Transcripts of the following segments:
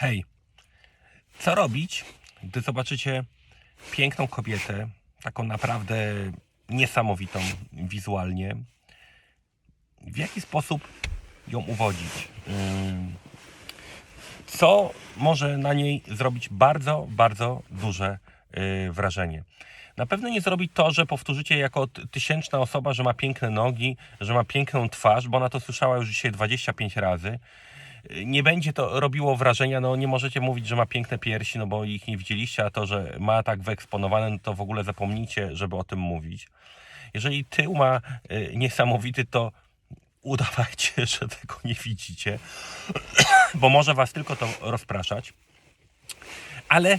Hej, co robić, gdy zobaczycie piękną kobietę, taką naprawdę niesamowitą wizualnie? W jaki sposób ją uwodzić? Ym, Co może na niej zrobić bardzo, bardzo duże yy, wrażenie? Na pewno nie zrobi to, że powtórzycie jako tysięczna osoba, że ma piękne nogi, że ma piękną twarz, bo ona to słyszała już dzisiaj 25 razy nie będzie to robiło wrażenia, no nie możecie mówić, że ma piękne piersi, no bo ich nie widzieliście, a to, że ma tak wyeksponowane, no to w ogóle zapomnijcie, żeby o tym mówić. Jeżeli tył ma y, niesamowity, to udawajcie, że tego nie widzicie, bo może was tylko to rozpraszać. Ale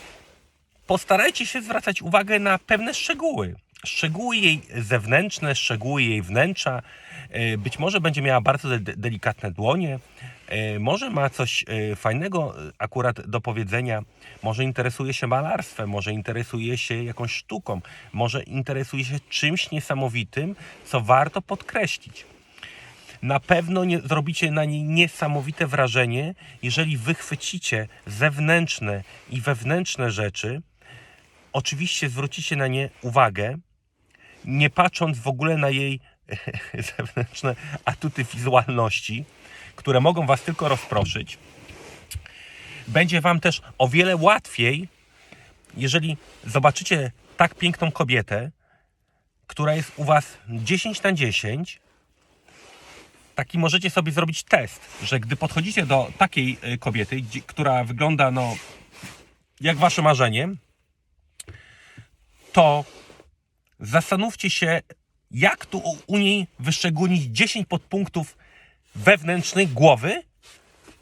postarajcie się zwracać uwagę na pewne szczegóły. Szczegóły jej zewnętrzne, szczegóły jej wnętrza. E, Być może będzie miała bardzo de- delikatne dłonie, e, może ma coś e, fajnego akurat do powiedzenia, może interesuje się malarstwem, może interesuje się jakąś sztuką, może interesuje się czymś niesamowitym, co warto podkreślić. Na pewno nie, zrobicie na niej niesamowite wrażenie, jeżeli wychwycicie zewnętrzne i wewnętrzne rzeczy, oczywiście zwrócicie na nie uwagę, nie patrząc w ogóle na jej zewnętrzne atuty wizualności, które mogą Was tylko rozproszyć. Będzie Wam też o wiele łatwiej, jeżeli zobaczycie tak piękną kobietę, która jest u Was 10 na 10, taki możecie sobie zrobić test, że gdy podchodzicie do takiej y, kobiety, która wygląda no jak wasze marzenie, to zastanówcie się, jak tu u- niej wyszczególnić 10 podpunktów wewnętrznych głowy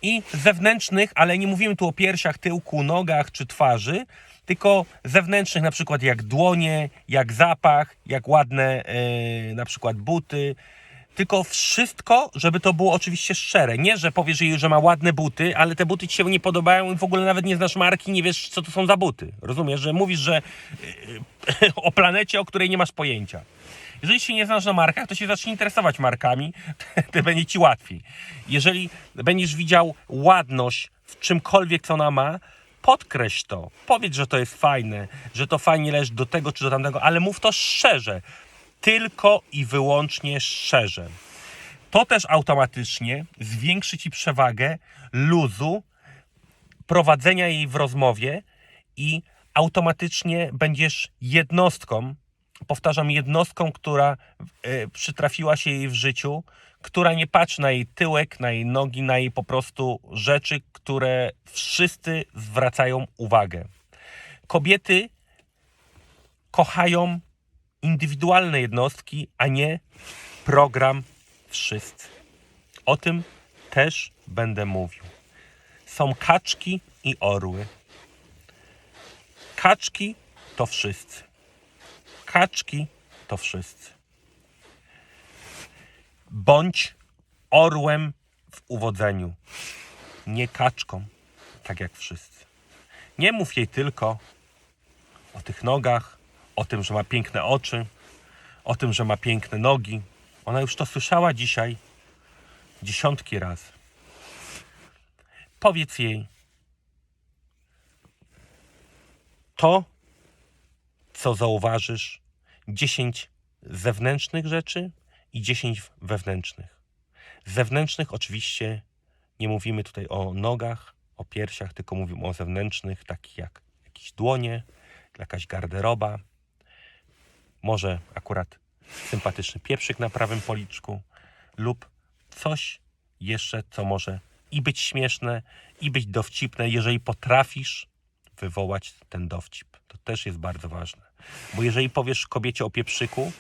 i zewnętrznych, ale nie mówimy tu o piersiach, tyłku, nogach czy twarzy, tylko zewnętrznych, na przykład jak dłonie, jak zapach, jak ładne yy, na przykład buty. Tylko wszystko, żeby to było oczywiście szczere. Nie, że powiesz jej, że ma ładne buty, ale te buty ci się nie podobają i w ogóle nawet nie znasz marki, nie wiesz, co to są za buty. Rozumiesz, że mówisz, że yy, o planecie, o której nie masz pojęcia. Jeżeli się nie znasz na markach, to się zacznij interesować markami, to będzie ci łatwiej. Jeżeli będziesz widział ładność w czymkolwiek, co ona ma, podkreśl to. Powiedz, że to jest fajne, że to fajnie leży do tego czy do tamtego, ale mów to szczerze. Tylko i wyłącznie szczerze. To też automatycznie zwiększy ci przewagę luzu prowadzenia jej w rozmowie i automatycznie będziesz jednostką, powtarzam, jednostką, która e, przytrafiła się jej w życiu, która nie patrzy na jej tyłek, na jej nogi, na jej po prostu rzeczy, które wszyscy zwracają uwagę. Kobiety kochają indywidualne jednostki, a nie program wszyscy. O tym też będę mówił. Są kaczki i orły. Kaczki to wszyscy. Kaczki to wszyscy. Bądź orłem w uwodzeniu, nie kaczką, tak jak wszyscy. Nie mów jej tylko o tych nogach, o tym, że ma piękne oczy, o tym, że ma piękne nogi. Ona już to słyszała dzisiaj dziesiątki razy. Powiedz jej to, co zauważysz, 10 zewnętrznych rzeczy i 10 wewnętrznych. Zewnętrznych oczywiście nie mówimy tutaj o nogach, o piersiach, tylko mówimy o zewnętrznych, takich jak jakieś dłonie, jakaś garderoba, może akurat sympatyczny pieprzyk na prawym policzku lub coś jeszcze, co może i być śmieszne, i być dowcipne, jeżeli potrafisz wywołać ten dowcip. To też jest bardzo ważne. Bo jeżeli powiesz kobiecie o pieprzyku,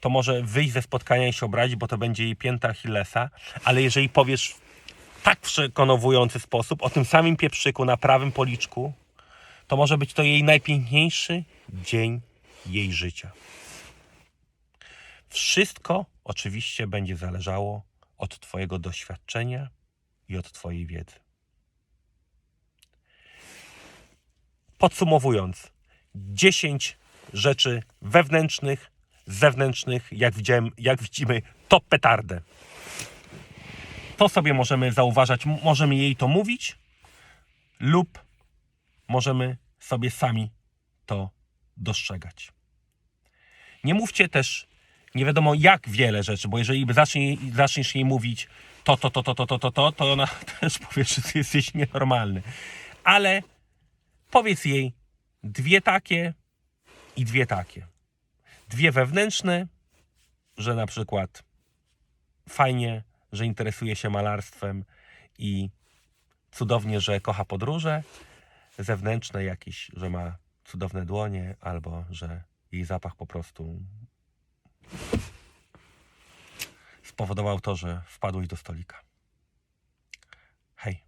to może wyjść ze spotkania i się obrazić, bo to będzie jej pięta Achillesa, ale jeżeli powiesz w tak przekonowujący sposób o tym samym pieprzyku na prawym policzku, to może być to jej najpiękniejszy dzień jej życia. Wszystko oczywiście będzie zależało od Twojego doświadczenia i od Twojej wiedzy. Podsumowując, 10 rzeczy wewnętrznych, zewnętrznych, jak, widziałem, jak widzimy, to petardę. To sobie możemy zauważać, możemy jej to mówić, lub możemy sobie sami to dostrzegać. Nie mówcie też nie wiadomo jak wiele rzeczy, bo jeżeli zacznie, zaczniesz jej mówić to, to, to, to, to, to, to, to, to ona też powie, że ty jesteś nienormalny. Ale powiedz jej dwie takie i dwie takie. Dwie wewnętrzne, że na przykład fajnie, że interesuje się malarstwem i cudownie, że kocha podróże. Zewnętrzne jakieś, że ma cudowne dłonie, albo że jej zapach po prostu spowodował to, że wpadłeś do stolika. Hej.